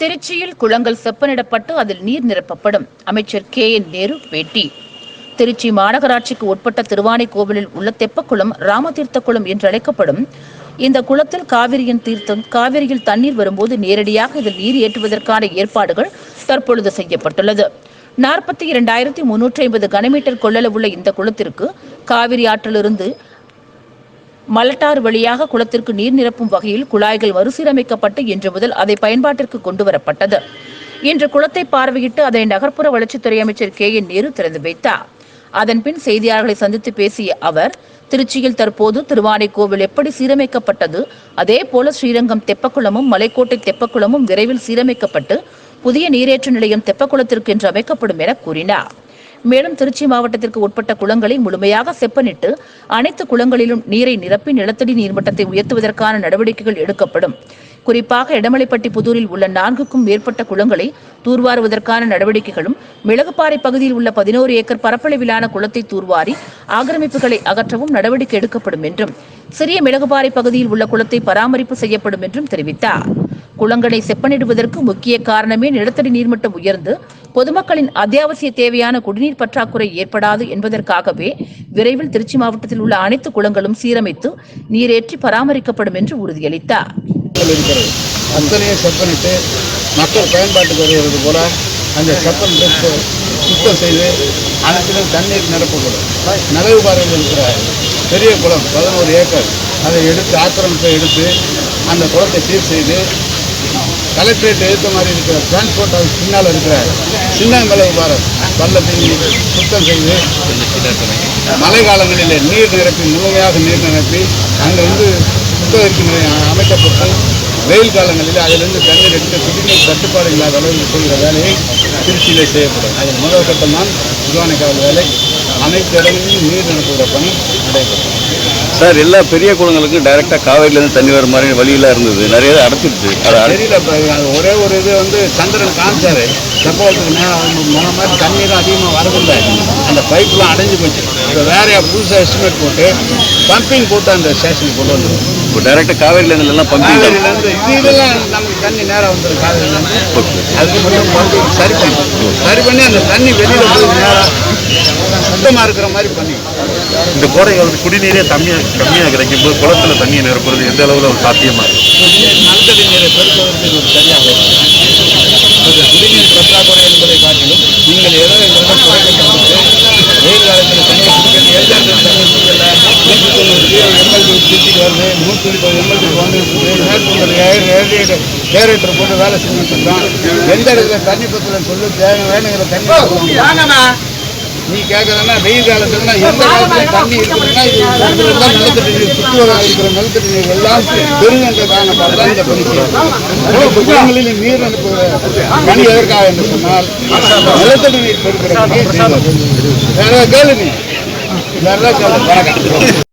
திருச்சியில் குளங்கள் செப்பனிடப்பட்டு அதில் நீர் நிரப்பப்படும். அமைச்சர் கே. என். நேரு பேட்டி. திருச்சி மாநகராட்சிக்கு உட்பட்ட திருவானைக்கோவிலில் உள்ள தெப்பக்குளம் ராமதீர்த்த குளம் என்று அழைக்கப்படும். இந்த குளத்தில் காவிரியின் தீர்த்தம் காவிரியில் தண்ணீர் வரும்போது நேரடியாக இதில் நீர் ஏற்றுவதற்கான ஏற்பாடுகள் தற்பொழுது செய்யப்பட்டுள்ளது. நாற்பத்தி இரண்டாயிரத்தி முன்னூற்றி ஐம்பது கனமீட்டர் கொள்ளளவுள்ள இந்த குளத்திற்கு காவிரி ஆற்றிலிருந்து மலட்டாறு வழியாக குளத்திற்கு நீர் நிரப்பும் வகையில் குழாய்கள் மறுசீரமைக்கப்பட்டு இன்று முதல் அதை பயன்பாட்டிற்கு கொண்டு வரப்பட்டது இன்று குளத்தை பார்வையிட்டு அதை நகர்ப்புற வளர்ச்சித்துறை அமைச்சர் கே என் நேரு திறந்து வைத்தார். அதன்பின் செய்தியாளர்களை சந்தித்து பேசிய அவர் திருச்சியில் தற்போது திருவானைக்கோவில் எப்படி சீரமைக்கப்பட்டது அதே போல ஸ்ரீரங்கம் தெப்பக்குளமும் மலைக்கோட்டை தெப்பக்குளமும் விரைவில் சீரமைக்கப்பட்டு புதிய நீரேற்று நிலையம் தெப்பக்குளத்திற்கு என்று அமைக்கப்படும் என கூறினார். மேலும் திருச்சி மாவட்டத்திற்கு உட்பட்ட குளங்களை முழுமையாக செப்பனிட்டு அனைத்து குளங்களிலும் நீரை நிரப்பி நிலத்தடி நீர்மட்டத்தை உயர்த்துவதற்கான நடவடிக்கைகள் எடுக்கப்படும். குறிப்பாக இடமலைப்பட்டி புதூரில் உள்ள நான்குக்கும் மேற்பட்ட குளங்களை தூர்வாருவதற்கான நடவடிக்கைகளும் மிளகுப்பாறை பகுதியில் உள்ள பதினோரு ஏக்கர் பரப்பளவிலான குளத்தை தூர்வாரி ஆக்கிரமிப்புகளை அகற்றவும் நடவடிக்கை எடுக்கப்படும் என்றும் சிறிய மிளகுப்பாறை பகுதியில் உள்ள குளத்தை பராமரிப்பு செய்யப்படும் என்றும் தெரிவித்தார். குளங்களை செப்பனிடுவதற்கு முக்கிய காரணமே நிலத்தடி நீர்மட்டம் உயர்ந்து பொதுமக்களின் அத்தியாவசிய தேவையான குடிநீர் பற்றாக்குறை ஏற்படாது என்பதற்காகவே விரைவில் திருச்சி மாவட்டத்தில் உள்ள அனைத்து குளங்களும் சீரமைத்து நீரேற்றி பராமரிக்கப்படும் என்று உறுதியளித்தார். செப்பனிட்டு மக்கள் பயன்பாட்டுக்கு வருவது போல அந்த செப்பன் சு- சுத்தம் செய்து அனைத்திலும் தண்ணீர் நிரப்பப்படும். நிலவு பாறையில் இருக்கிற பெரிய குளம் பதினோரு ஏக்கர். அதை எடுத்து ஆக்கிரமிப்பை எடுத்து அந்த குளத்தை சீர் செய்து கலெக்டரேட் எடுத்த மாதிரி இருக்கிற டிரான்ஸ்போர்ட் ஹவுஸ் பின்னால் இருக்கிற சின்ன பாரத் பள்ளத்தை சுத்தம் செய்து மழை காலங்களில் நீர் நிரப்பி முழுமையாக நீர் நிரப்பி அங்கே வந்து சுத்தகரிக்கும் அமைக்கப்பட்டு வெயில் காலங்களில் அதிலிருந்து தண்ணீர் எடுத்து குடிநீர் தட்டுப்பாடு இல்லாத அளவில் செய்கிற வேலையை திருச்சியிலே செய்யப்படும். அதில் முதல் கட்டம்தான் திருவானைக்காவல் வேலை. அனைத்து இடங்களிலும் நீர் நிரப்புகிற பணி நடைபெறும் சார் எல்லா பெரிய குளங்களுக்கும் டைரெக்டாக காவேரியிலேருந்து தண்ணி வர மாதிரி வழியெல்லாம் இருந்தது. நிறைய அடைச்சிருச்சு. அதை அது ஒரே ஒரு இது வந்து சந்திரன் காமிச்சாரு. செப்போலத்துக்கு நேரம் முன்ன மாதிரி தண்ணீரும் அதிகமாக வரதில்லை. அந்த பைப்லாம் அடைஞ்சு போச்சு. இப்போ வேறையா புதுசாக எஸ்டிமேட் போட்டு பம்பிங் போட்டு அந்த ஸ்டேஷனுக்கு கொண்டு வந்துடும் இப்போ டைரெக்டாக காவேரியிலேருந்து எல்லாம் பம்பிங் காவேரியிலேருந்து இது இதெல்லாம் நமக்கு தண்ணி நேராக வந்துடும் காவேரியிலேருந்து. அதுக்கு மட்டும் பம்பிங் சரி பண்ணி சரி பண்ணி அந்த தண்ணி வெளியில் போய் நேராக சுத்தமாக இருக்கிற மாதிரி பண்ணி. இந்த கோடை காலத்து குடிநீரே கம்மியாக கம்மியாக கிடைக்கும் போது குளத்துல தண்ணியை நிரப்புறது எந்த அளவில் ஒரு சாத்தியமா இருக்கு? நிலத்தடி நீரை பெருக்குவதற்கு இது ஒரு சரியாக குடிநீர் பற்றாக்குறை என்பதை காட்டிலும் நீங்கள் ஏதோ எங்களிடம் குறைக்கப்பட்டு வெயில் காலத்தில் தண்ணி குடிக்கிறது எல்ஜாண்டு தண்ணி குடிக்கல? நூற்றி தொண்ணூறு எம்எல்டி திருச்சிக்கு வருது. நூற்றி முப்பது எம்எல்டி வந்து ஏரேட்டர் போட்டு வேலை செஞ்சுட்டு இருக்கோம் எந்த இடத்துல தண்ணி பத்தில் சொல்லு தேவை வேணுங்கிற தண்ணி. நீ கேட்கறதுன்னா வெயில் காலத்துல எந்த காலத்துல தண்ணி இருக்குதுன்னா இது இதுலதான் நிலத்தடி நீர் சுற்றுவதாக இருக்கிற நிலத்தடி நீர் எல்லாம் பெருங்கன்ற காரணத்தால் தான் இந்த பணி செய்யும் குளங்களில் நீர் அனுப்புகிற பணி எதற்காக என்று சொன்னால் நிலத்தடி நீர் பெருக்கிற வேற கேளு நீ. வேற கேளு. வணக்கம்.